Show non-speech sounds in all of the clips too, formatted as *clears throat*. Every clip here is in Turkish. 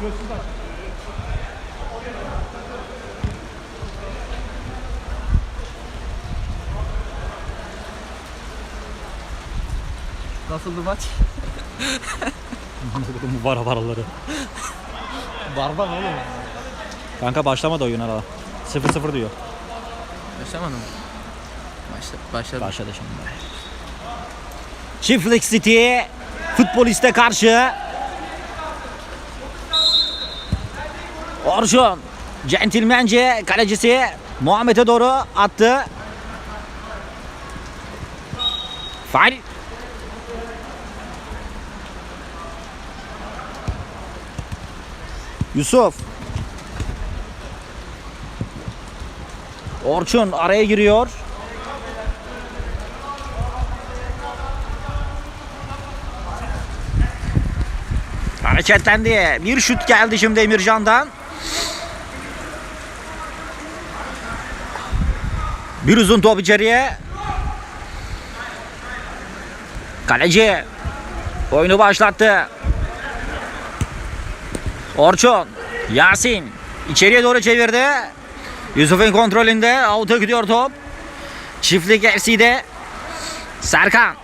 Nasıldı maç? Bu *laughs* var paraları. Barbar oğlum. Kanka başlamadı oyun hala. 0-0 diyor. Başlamadı mı? Başla, başladı. Başladı şimdi. Çiftlik City futboliste karşı. Orçun centilmence kalecisi Muhammed'e doğru attı. Faal. Yusuf. Orçun araya giriyor. Hareketlendi. Bir şut geldi şimdi Emircan'dan. Bir uzun top içeriye. Kaleci oyunu başlattı. Orçun, Yasin içeriye doğru çevirdi. Yusuf'un kontrolünde out'a gidiyor top. Çiftlik LC'de Serkan.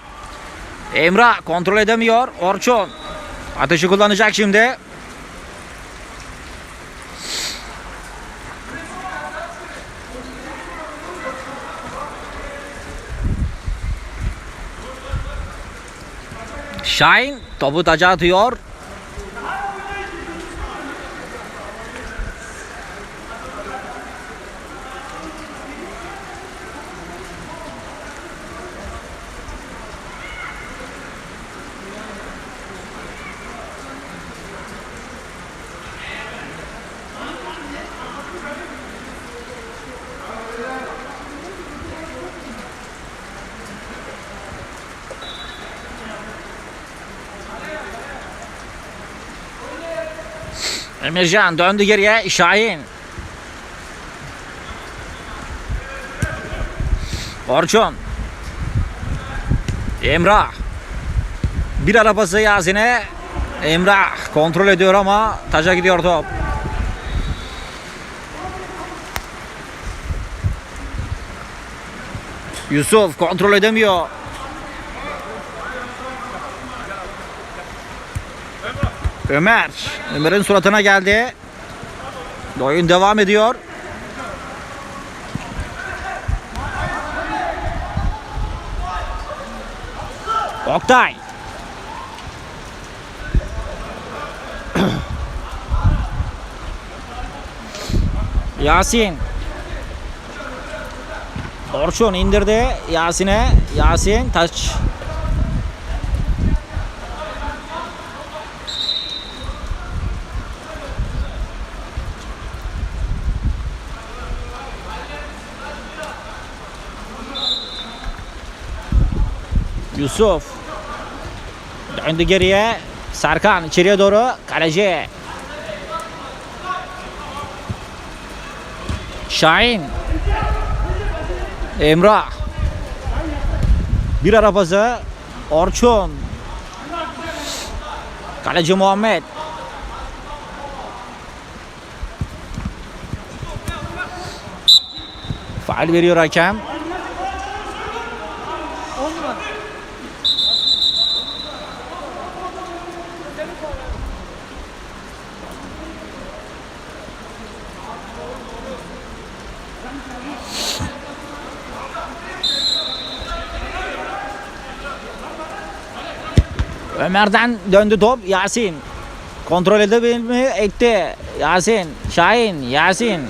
Emrah kontrol edemiyor. Orçun Ateşi kullanacak şimdi. Şahin topu taca atıyor. Emircan döndü geriye. Şahin. Orçun. Emrah. Bir arabası Yasin'e. Emrah kontrol ediyor ama taca gidiyor top. Yusuf kontrol edemiyor. Ömer. Ömer'in suratına geldi. Oyun devam ediyor. Oktay. *clears throat* Yasin. Orçun indirdi Yasin'e. Yasin taç Yusuf. Döndü geriye. Serkan içeriye doğru. Kaleci. Şahin. Emrah. Bir arabası. Orçun. Kaleci Muhammed. Faal veriyor hakem. *laughs* Ömer'den döndü top Yasin. Kontrol edebilir mi? Etti. Yasin, Şahin, Yasin.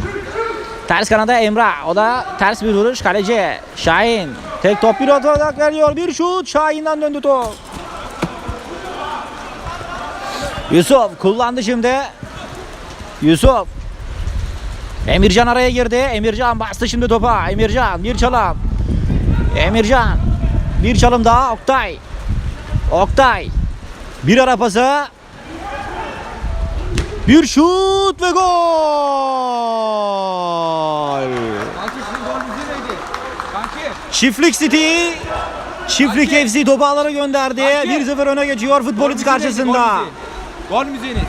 Ters kanada Emrah. O da ters bir vuruş kaleci. Şahin. Tek top bir atarak veriyor. Bir şut. Şahin'den döndü top. Yusuf kullandı şimdi. Yusuf. Emircan araya girdi. Emircan bastı şimdi topa. Emircan bir çalım. Emircan. Bir çalım daha Oktay. Oktay. Bir ara pası. Bir şut ve gol. Kanki sizin gol müziği neydi? Kanki. Çiftlik City. Çiftlik FC topu alana gönderdi. Kanki. 1-0 öne geçiyor neydi? karşısında. Gol müziği. Gol müziğini.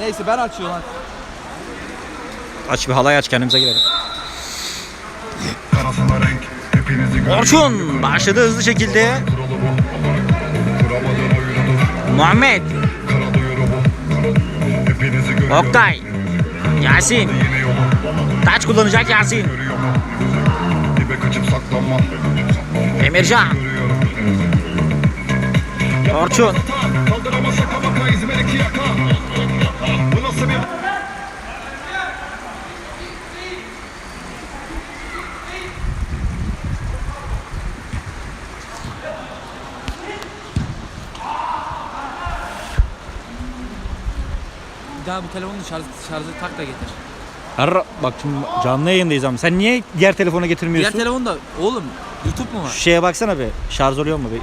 Neyse ben açıyorum lan. Aç bir halay aç kendimize girelim. Orçun başladı hızlı şekilde. Muhammed. Oktay, Yasin. Taç kullanacak Yasin. Emircan. Orçun. Bir daha bu telefonu şarj, şarjı tak da getir. Her bak şimdi canlı yayındayız ama sen niye diğer telefonu Diğer getirmiyorsun? telefon da oğlum YouTube mu var? Şu şeye baksana bir şarj oluyor mu bir?